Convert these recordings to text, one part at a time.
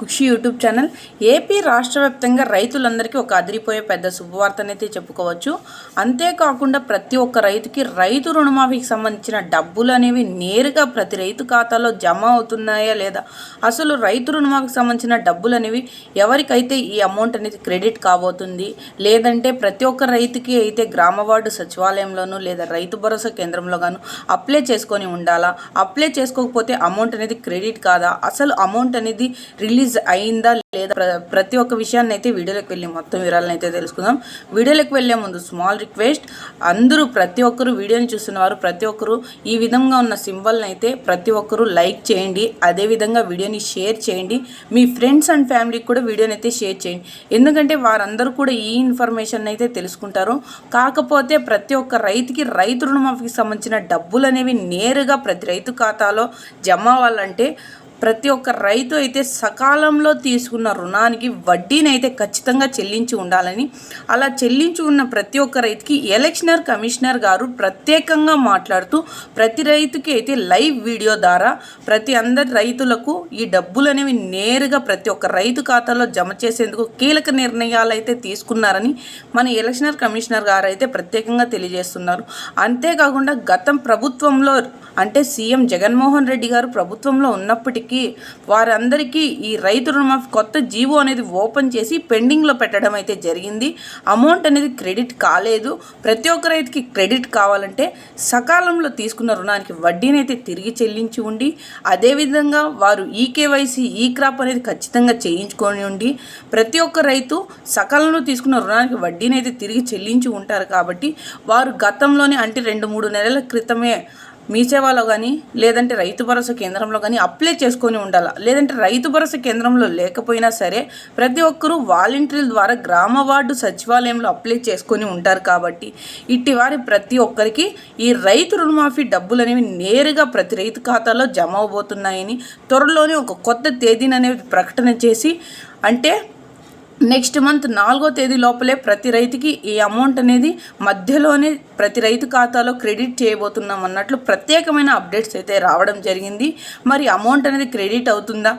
Khushi YouTube channel. AP రాష్ట్ర వ్యాప్తంగా రైతులందరికీ ఒక అదిరిపోయే పెద్ద శుభవార్తనైతే చెప్పుకోవచ్చు. అంతేకాకుండా ప్రతి ఒక్క రైతుకి రైతు రుణమాఫీకి సంబంధించిన డబ్బులు అనేవి నేరుగా ప్రతి రైతు ఖాతాలో జమ అవుతున్నాయా లేదా? అసలు రైతు రుణమాఫీకి సంబంధించిన డబ్బులు అనేవి ఎవరికైతే ఈ అమౌంట్ అనేది క్రెడిట్ కాబోతుంది? లేదంటే ప్రతి ఒక్క రైతుకి అయితే గ్రామ వార్డు సచివాలయంలోనూ లేదా రైతు భరోసా కేంద్రంలో గాను అప్లై చేసుకొని ఉండాలా? అప్లై చేసుకోకపోతే అమౌంట్ అనేది క్రెడిట్ కాదా? అసలు అమౌంట్ అనేది రిలీజ్ అయిందా లేదా ప్రతి ఒక్క విషయాన్ని అయితే వీడియోలోకి వెళ్ళి మొత్తం వివరాలను అయితే తెలుసుకుందాం. వీడియోలోకి వెళ్ళే ముందు స్మాల్ రిక్వెస్ట్ అందరూ ప్రతి ఒక్కరు వీడియోని చూస్తున్నవారు ప్రతి ఒక్కరు ఈ విధంగా ఉన్న సింబల్ని అయితే ప్రతి ఒక్కరు లైక్ చేయండి. అదేవిధంగా వీడియోని షేర్ చేయండి. మీ ఫ్రెండ్స్ అండ్ ఫ్యామిలీకి కూడా వీడియోని అయితే షేర్ చేయండి. ఎందుకంటే వారందరూ కూడా ఈ ఇన్ఫర్మేషన్ అయితే తెలుసుకుంటారు. కాకపోతే ప్రతి ఒక్క రైతుకి రైతు రుణమాఫీకి సంబంధించిన డబ్బులు అనేవి నేరుగా ప్రతి రైతు ఖాతాలో జమ అవ్వాలంటే ప్రతి ఒక్క రైతు అయితే సకాలంలో తీసుకున్న రుణానికి వడ్డీని అయితే ఖచ్చితంగా చెల్లించి ఉండాలని అలా చెల్లించి ఉన్న ప్రతి ఒక్క రైతుకి ఎలక్షనర్ కమిషనర్ గారు ప్రత్యేకంగా మాట్లాడుతూ ప్రతి రైతుకి అయితే లైవ్ వీడియో ద్వారా ప్రతి అందరి రైతులకు ఈ డబ్బులు అనేవి నేరుగా ప్రతి ఒక్క రైతు ఖాతాలో జమ చేసేందుకు కీలక నిర్ణయాలు అయితే తీసుకున్నారని మన ఎలక్షనర్ కమిషనర్ గారు అయితే ప్రత్యేకంగా తెలియజేస్తున్నారు. అంతేకాకుండా గతం ప్రభుత్వంలో అంటే సీఎం జగన్మోహన్ రెడ్డి గారు ప్రభుత్వంలో ఉన్నప్పటికీ వారందరికీ ఈ రైతు రుణమాఫీ కొత్త జీవో అనేది ఓపెన్ చేసి పెండింగ్లో పెట్టడం అయితే జరిగింది. అమౌంట్ అనేది క్రెడిట్ కాలేదు. ప్రతి ఒక్క రైతుకి క్రెడిట్ కావాలంటే సకాలంలో తీసుకున్న రుణానికి వడ్డీని అయితే తిరిగి చెల్లించి ఉండి అదేవిధంగా వారు ఈ కేవైసీ ఈ క్రాప్ అనేది ఖచ్చితంగా చేయించుకొని ఉండి ప్రతి ఒక్క రైతు సకాలంలో తీసుకున్న రుణానికి వడ్డీని అయితే తిరిగి చెల్లించి ఉంటారు కాబట్టి వారు గతంలోనే అంటే రెండు మూడు నెలల క్రితమే మీ సేవలో కానీ లేదంటే రైతు భరోసా కేంద్రంలో కానీ అప్లై చేసుకొని ఉండాలి? లేదంటే రైతు భరోసా కేంద్రంలో లేకపోయినా సరే ప్రతి ఒక్కరూ వాలంటీర్ల ద్వారా గ్రామ వార్డు సచివాలయంలో అప్లై చేసుకొని ఉంటారు కాబట్టి ఇట్టి వారి ప్రతి ఒక్కరికి ఈ రైతు రుణమాఫీ డబ్బులు అనేవి నేరుగా ప్రతి రైతు ఖాతాలో జమ అవబోతున్నాయని త్వరలోనే ఒక కొత్త తేదీని అనేది ప్రకటన చేసి అంటే నెక్స్ట్ మంత్ నాలుగో తేదీ లోపలే ప్రతి రైతుకి ఈ అమౌంట్ అనేది మధ్యలోనే ప్రతి రైతు ఖాతాలో క్రెడిట్ చేయబోతున్నాం అన్నట్లు ప్రత్యేకమైన అప్డేట్స్ అయితే రావడం జరిగింది. మరి అమౌంట్ అనేది క్రెడిట్ అవుతుందా?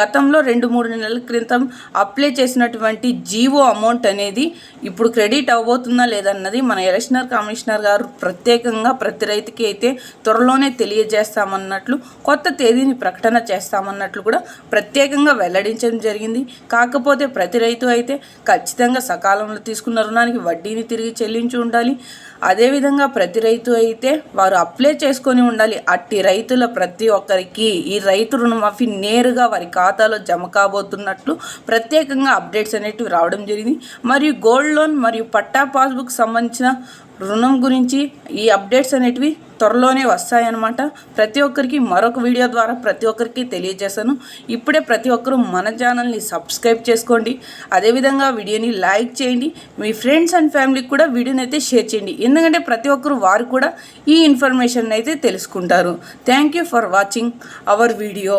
గతంలో రెండు మూడు నెలల క్రితం అప్లై చేసినటువంటి జీవో అమౌంట్ అనేది ఇప్పుడు క్రెడిట్ అవ్వబోతుందా లేదన్నది మన ఎలక్షనర్ కమిషనర్ గారు ప్రత్యేకంగా ప్రతి రైతుకి అయితే త్వరలోనే తెలియజేస్తామన్నట్లు కొత్త తేదీని ప్రకటన చేస్తామన్నట్లు కూడా ప్రత్యేకంగా వెల్లడించడం జరిగింది. కాకపోతే ప్రతి రైతు రైతు అయితే ఖచ్చితంగా సకాలంలో తీసుకున్న రుణానికి వడ్డీని తిరిగి చెల్లించి ఉండాలి. అదేవిధంగా ప్రతి రైతు అయితే వారు అప్లై చేసుకొని ఉండాలి. అట్టి రైతుల ప్రతి ఒక్కరికి ఈ రైతు రుణమాఫీ నేరుగా వారి ఖాతాలో జమ కాబోతున్నట్లు ప్రత్యేకంగా అప్డేట్స్ అనేటివి రావడం జరిగింది. మరియు గోల్డ్ లోన్ మరియు పట్టా పాస్బుక్ సంబంధించిన రుణం గురించి ఈ అప్డేట్స్ అనేటివి త్వరలోనే వస్తాయన్నమాట. ప్రతి ఒక్కరికి మరొక వీడియో ద్వారా ప్రతి ఒక్కరికి తెలియజేస్తాను ఇప్పుడే ప్రతి ఒక్కరూ మన ఛానల్ని సబ్స్క్రైబ్ చేసుకోండి. అదేవిధంగా వీడియోని లైక్ చేయండి. మీ ఫ్రెండ్స్ అండ్ ఫ్యామిలీకి కూడా వీడియోని అయితే షేర్ చేయండి. ఎందుకంటే ప్రతి ఒక్కరు వారు కూడా ఈ ఇన్ఫర్మేషన్ అయితే తెలుసుకుంటారు. Thank you for watching our video.